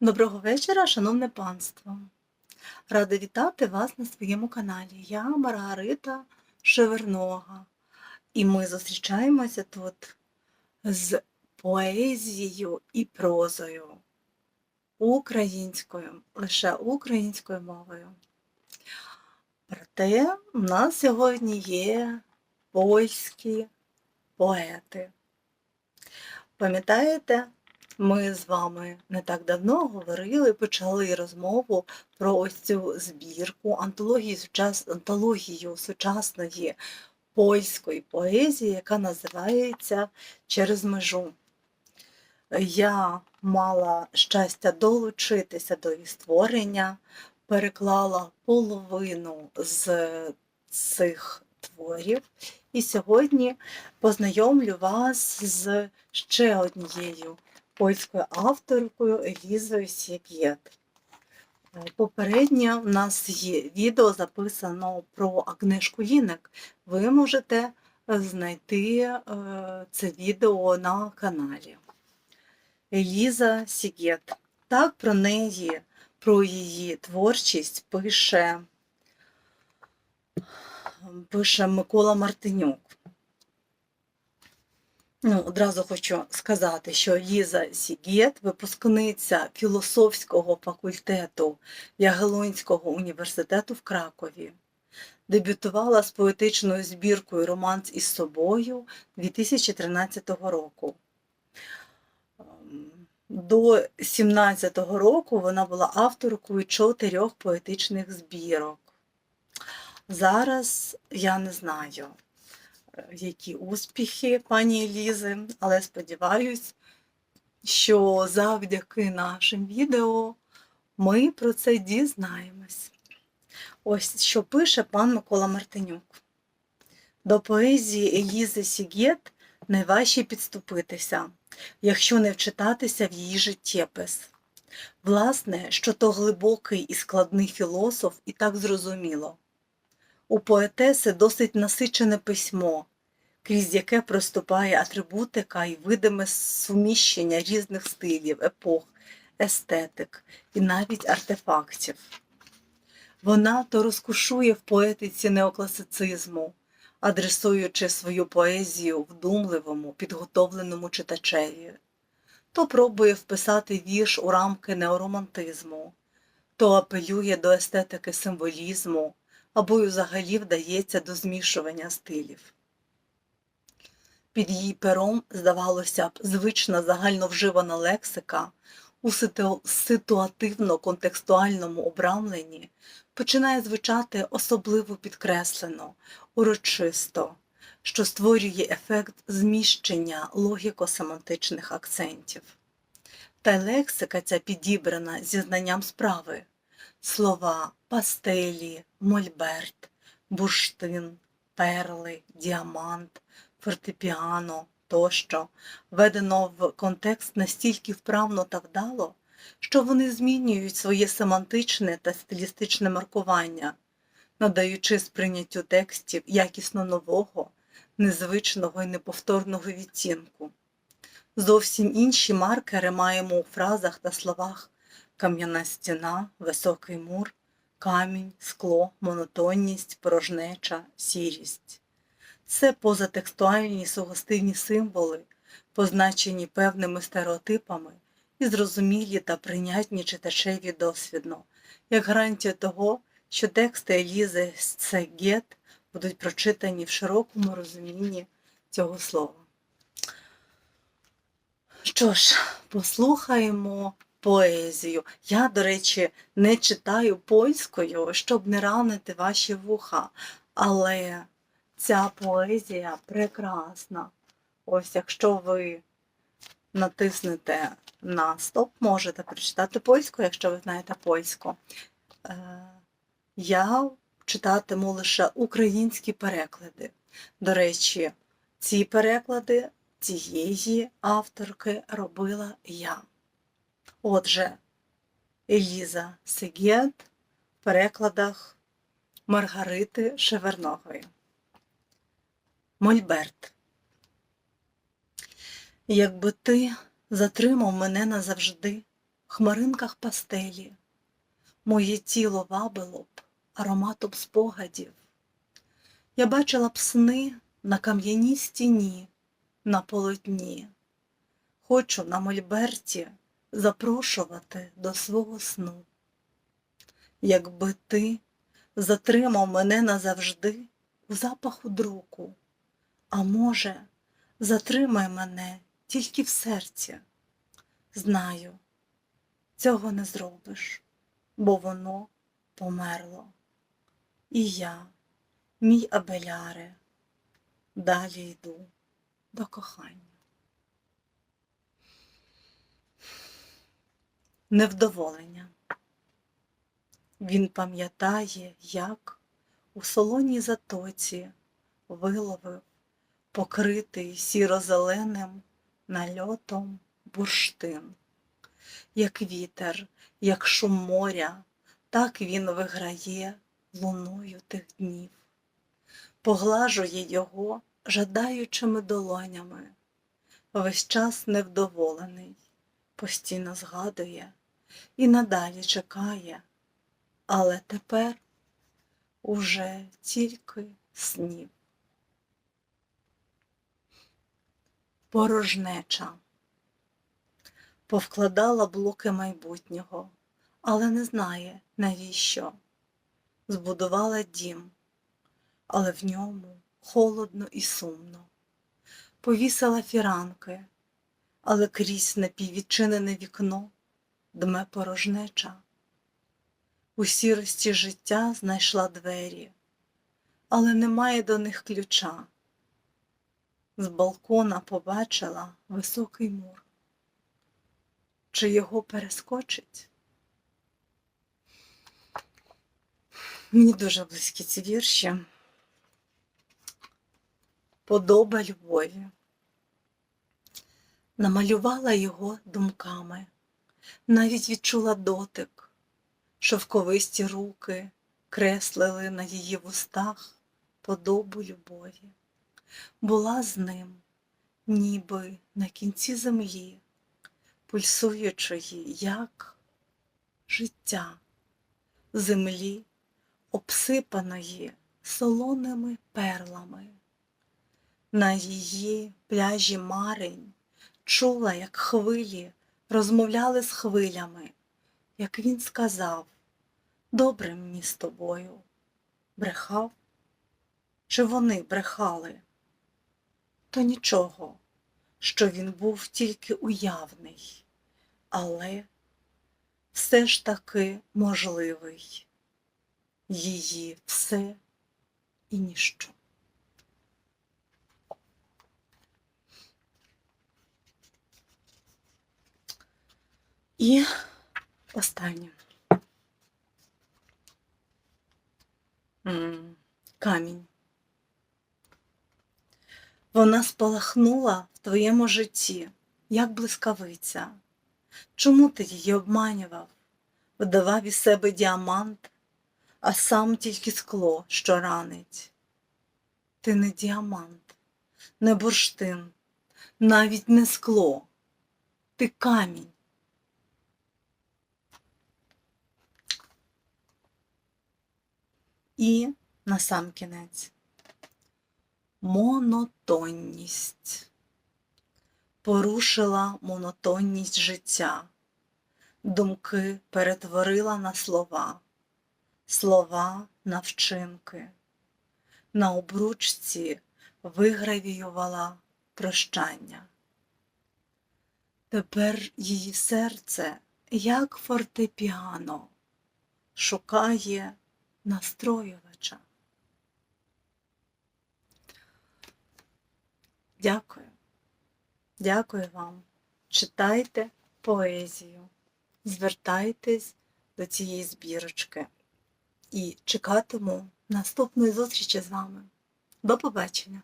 Доброго вечора, шановне панство. Рада вітати вас на своєму каналі. Я Маргарита Шевернога, і ми зустрічаємося тут з поезією і прозою українською, лише українською мовою. Проте у нас сьогодні є польські поети. Пам'ятаєте, ми з вами не так давно говорили, почали розмову про ось цю збірку антологію, антологію сучасної польської поезії, яка називається Через межу. Я мала щастя долучитися до її створення, переклала половину з цих творів. І сьогодні познайомлю вас з ще однією польською авторкою Елізою Сєгєт. Попередньо в нас є відео записано про Агнешку Лінек. Ви можете знайти е, це відео на каналі. Еліза Сігет. Так про неї, про її творчість пише, пише Микола Мартинюк. Ну, одразу хочу сказати, що Ліза Сігєт, випускниця філософського факультету Ягелонського університету в Кракові, дебютувала з поетичною збіркою Романс із собою 2013 року. Ем, До 17-го року вона була авторкою чотирьох поетичних збірок. Зараз я не знаю, які успіхи пані Елізи, але сподіваюсь, що завдяки нашим відео ми про це дізнаємось. Ось що пише пан Микола Мартинюк. До поезії Елізи Сігєт найважче підступитися, якщо не вчитатися в її життєпис. Власне, що то глибокий і складний філософ і так зрозуміло. У поетеси досить насичене письмо, крізь яке проступає атрибутика і видиме суміщення різних стилів, епох, естетик і навіть артефактів. Вона то розкушує в поетиці неокласицизму, адресуючи свою поезію вдумливому, підготовленому читачеві, то пробує вписати вірш у рамки неоромантизму, то апелює до естетики символізму або й взагалі вдається до змішування стилів. Під її пером, здавалося б, звична загальновживана лексика у ситуативно-контекстуальному обрамленні починає звучати особливо підкреслено, урочисто, що створює ефект зміщення логіко-семантичних акцентів. Та й лексика ця підібрана зі знанням справи слова пастелі, мольберт, бурштин, перли, діамант, фортепіано тощо введено в контекст настільки вправно та вдало, що вони змінюють своє семантичне та стилістичне маркування, надаючи сприйняттю текстів якісно нового, незвичного і неповторного відтінку. Зовсім інші маркери маємо у фразах та словах кам'яна стіна, високий мур, камінь, скло, монотонність, порожнеча, сірість. Це позатекстуальні сугостивні символи, позначені певними стереотипами і зрозумілі та прийнятні читачеві досвідно, як гарантія того, що тексти Елізи Сцегет будуть прочитані в широкому розумінні цього слова. Що ж, послухаємо поезію. Я, до речі, не читаю польською, щоб не ранити ваші вуха, але ця поезія прекрасна. Ось якщо ви натиснете на стоп, можете прочитати польську, якщо ви знаєте польську. Е, Я читатиму лише українські переклади. До речі, ці переклади цієї авторки робила я. Отже, Еліза Сегєт в перекладах Маргарити Шевернової. Мольберт. Якби ти затримав мене назавжди, в хмаринках пастелі, моє тіло вабило б ароматом спогадів. Я бачила б сни на кам'яній стіні, на полотні. Хочу на мольберті запрошувати до свого сну. Якби ти затримав мене назавжди у запаху друку, а може, затримай мене тільки в серці. Знаю, цього не зробиш, бо воно померло. І я, мій абеляре, далі йду до кохання. Невдоволення. Він пам'ятає, як у солоній затоці виловив покритий сіро-зеленим нальотом бурштин. Як вітер, як шум моря, так він виграє луною тих днів, поглажує його жадаючими долонями, весь час невдоволений, постійно згадує і надалі чекає, але тепер уже тільки снів. Порожнеча повкладала блоки майбутнього, але не знає, навіщо. Збудувала дім, але в ньому холодно і сумно. Повісила фіранки, але крізь напіввідчинене вікно дме порожнеча. У сірості життя знайшла двері, але немає до них ключа. З балкона побачила високий мур. Чи його перескочить? Мені дуже близькі ці вірші. Подоба любові. Намалювала його думками, навіть відчула дотик, шовковисті руки креслили на її вустах подобу любові. Була з ним, ніби на кінці землі, пульсуючої, як життя землі, обсипаної солоними перлами. На її пляжі марень чула, як хвилі розмовляли з хвилями, як він сказав Добре мені з тобою. Брехав? Чи вони брехали? То нічого, що він був тільки уявний, але все ж таки можливий. Її все і ніщо. І останнє. Камінь. Вона спалахнула в твоєму житті, як блискавиця. Чому ти її обманював, вдавав із себе діамант, а сам тільки скло, що ранить? Ти не діамант, не бурштин, навіть не скло, ти камінь. І насамкінець монотонність. Порушила монотонність життя, думки перетворила на слова, слова на вчинки, на обручці вигравіювала прощання. Тепер її серце, як фортепіано, шукає настроювача. Дякую. Дякую вам. Читайте поезію, звертайтесь до цієї збірочки і чекатиму наступної зустрічі з вами. До побачення!